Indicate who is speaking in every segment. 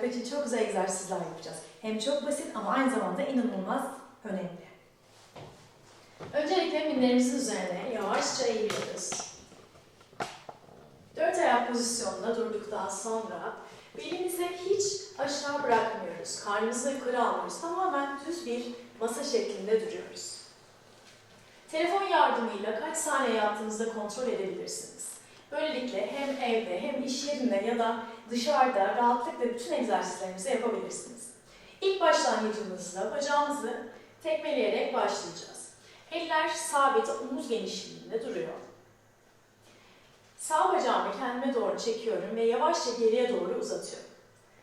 Speaker 1: kolaylıkla için çok güzel egzersizler yapacağız. Hem çok basit ama aynı zamanda inanılmaz önemli.
Speaker 2: Öncelikle minderimizin üzerine yavaşça eğiliyoruz. Dört ayak pozisyonunda durduktan sonra belimizi hiç aşağı bırakmıyoruz. Karnımızı yukarı almıyoruz. Tamamen düz bir masa şeklinde duruyoruz. Telefon yardımıyla kaç saniye yattığınızda kontrol edebilirsiniz. Böylelikle hem evde hem iş yerinde ya da dışarıda rahatlıkla bütün egzersizlerinizi yapabilirsiniz. İlk başlangıcımızda bacağımızı tekmeleyerek başlayacağız. Eller sabit, omuz genişliğinde duruyor. Sağ bacağımı kendime doğru çekiyorum ve yavaşça geriye doğru uzatıyorum.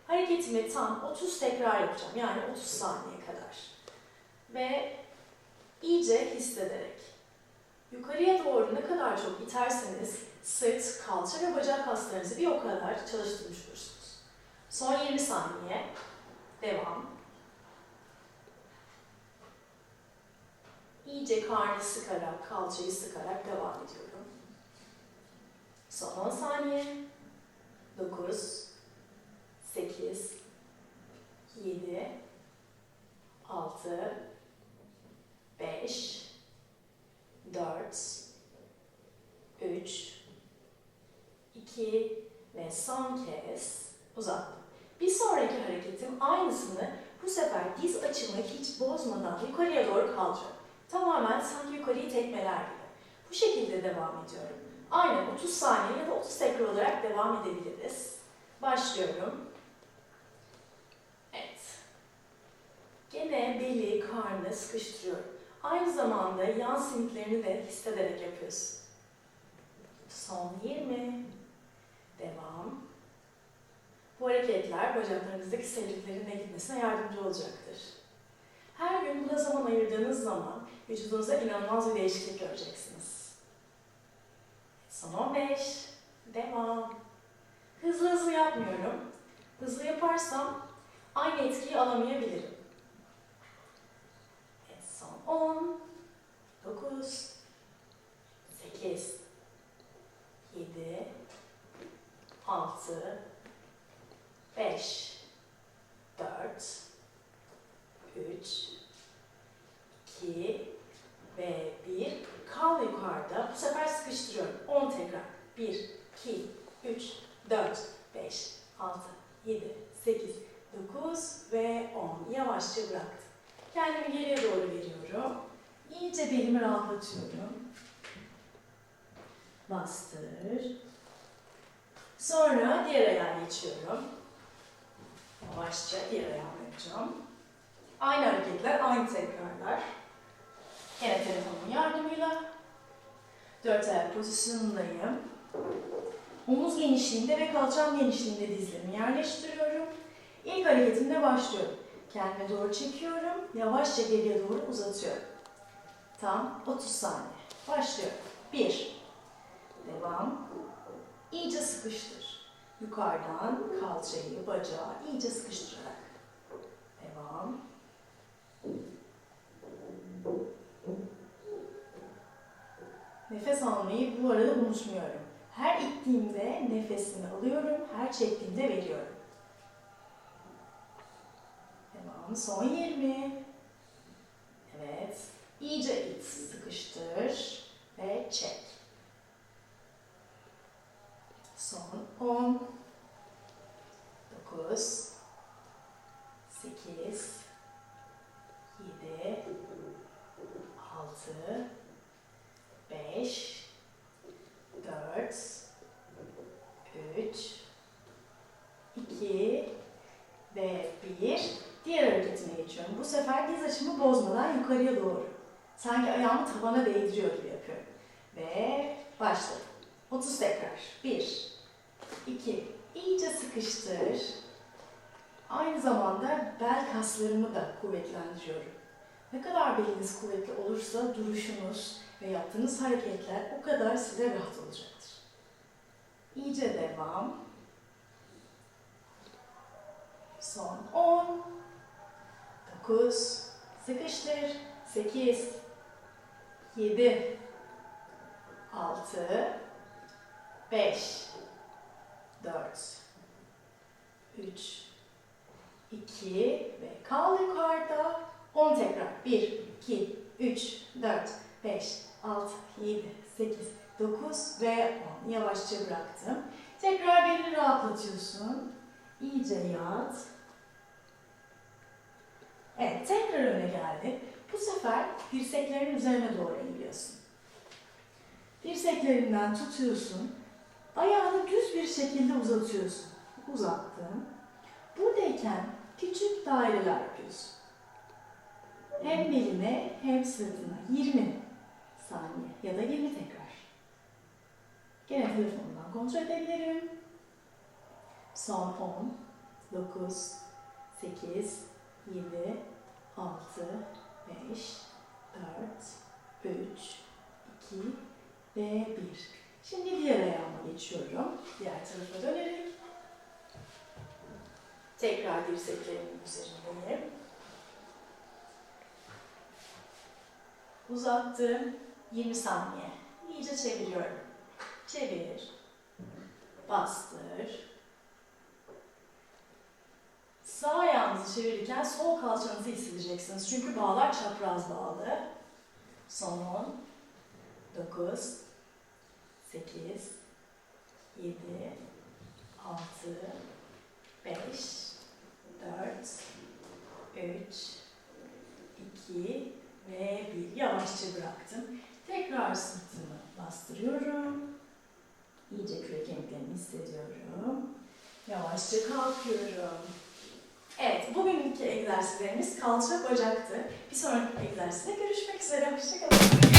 Speaker 2: Hareketimi tam 30 tekrar yapacağım. Yani 30 saniye kadar. Ve iyice hissederek. Yukarıya doğru ne kadar çok iterseniz sırt, kalça ve bacak kaslarınızı bir o kadar çalıştırmış olursunuz. Son 20 saniye. Devam. İyice karnı sıkarak, kalçayı sıkarak devam ediyorum. Son 10 saniye. 9, 8, 7, 6, 5, 4, 3, 2 ve son kez uzattım. Bir sonraki hareketim aynısını bu sefer diz açımı hiç bozmadan yukarıya doğru kalacak. Tamamen sanki yukarıyı tekmeler gibi. Bu şekilde devam ediyorum. Aynen 30 saniye ya da 30 tekrar olarak devam edebiliriz. Başlıyorum. Evet. Gene beli, karnı sıkıştırıyorum. Aynı zamanda yan simitlerini de hissederek yapıyorsun. Son 20. Devam. Bu hareketler bacaklarınızdaki selülitlerin de gitmesine yardımcı olacaktır. Her gün buna zaman ayırdığınız zaman vücudunuza inanılmaz bir değişiklik göreceksiniz. Son 15. Devam. Hızlı hızlı yapmıyorum. Hızlı yaparsam aynı etkiyi alamayabilirim. Evet, son 10. 9. 8. 7. 6. 5. 4. 3. 2 ve 1. Kal yukarıda. Bu sefer sıkıştırıyorum. 10 tekrar. 1, 2, 3, 4, 5, 6, 7, 8, 9 ve 10. Yavaşça bıraktım. Kendimi geriye doğru veriyorum. İyice belimi rahatlatıyorum. Bastır. Sonra diğer ayağa geçiyorum. Yavaşça diğer ayağımı yapacağım. Aynı hareketler, aynı tekrarlar. Yine telefonumun yardımıyla dört ayak pozisyonundayım. Omuz genişliğinde ve kalçam genişliğinde dizlerimi yerleştiriyorum. İlk hareketimde başlıyorum. Kendime doğru çekiyorum, yavaşça geriye doğru uzatıyorum. Tam 30 saniye. Başlıyorum. 1. Devam. İyice sıkıştır. Yukarıdan kalçayı, bacağı iyice sıkıştırarak. Devam. Nefes almayı bu arada unutmuyorum. Her ittiğimde nefesimi alıyorum, her çektiğimde veriyorum. Devam. Son 20. Evet. İyice it, sıkıştır ve çek. Son 10. 9. 8. 7. 6. 5, 4, 3, 2 ve 1. Diğer hareketime geçiyorum. Bu sefer diz açımı bozmadan yukarıya doğru. Sanki ayağımı tavana değdiriyor gibi yapıyorum. Ve başladım. 30 tekrar. 1, 2, iyice sıkıştır. Aynı zamanda bel kaslarımı da kuvvetlendiriyorum. Ne kadar beliniz kuvvetli olursa duruşunuz ve yaptığınız hareketler o kadar size rahat olacaktır. İyice devam. Son 10, 9, sıkıştır, 8, 7, 6, 5, 4, 3,
Speaker 1: 2 ve kal yukarıda. 10 tekrar. 1, 2, 3, 4, 5, 6, 7, 8, 9 ve 10. Yavaşça bıraktım. Tekrar belini rahatlatıyorsun. İyice yat. Evet, tekrar öne geldik. Bu sefer dirseklerin üzerine doğru eğiliyorsun. Dirseklerinden tutuyorsun. Ayağını düz bir şekilde uzatıyorsun. Uzattın. Buradayken küçük daireler yapıyorsun. Hem beline hem sırtına 20 saniye ya da 20 tekrar. Gene telefonumdan kontrol edebilirim. Son 10, 9, 8, 7, 6, 5, 4, 3, 2 ve 1. Şimdi diğer ayağıma geçiyorum. Diğer tarafa dönerek. Tekrar dirseklerimin üzerindeyim. Uzattım. 20 saniye. İyice çeviriyorum. Çevir. Bastır. Sağ çevirirken sol kalçanızı hissedeceksiniz. Çünkü bağlar çapraz bağlı. Son 10, 9, 8, 7, 6, 5, 4, 3, 2 ve 1. Yavaşça bıraktım. Tekrar sırtımı bastırıyorum. İyice kürek hissediyorum. Yavaşça kalkıyorum. Evet, bugünkü egzersizlerimiz kalça bacaktı. Bir sonraki egzersizde görüşmek üzere. Hoşçakalın.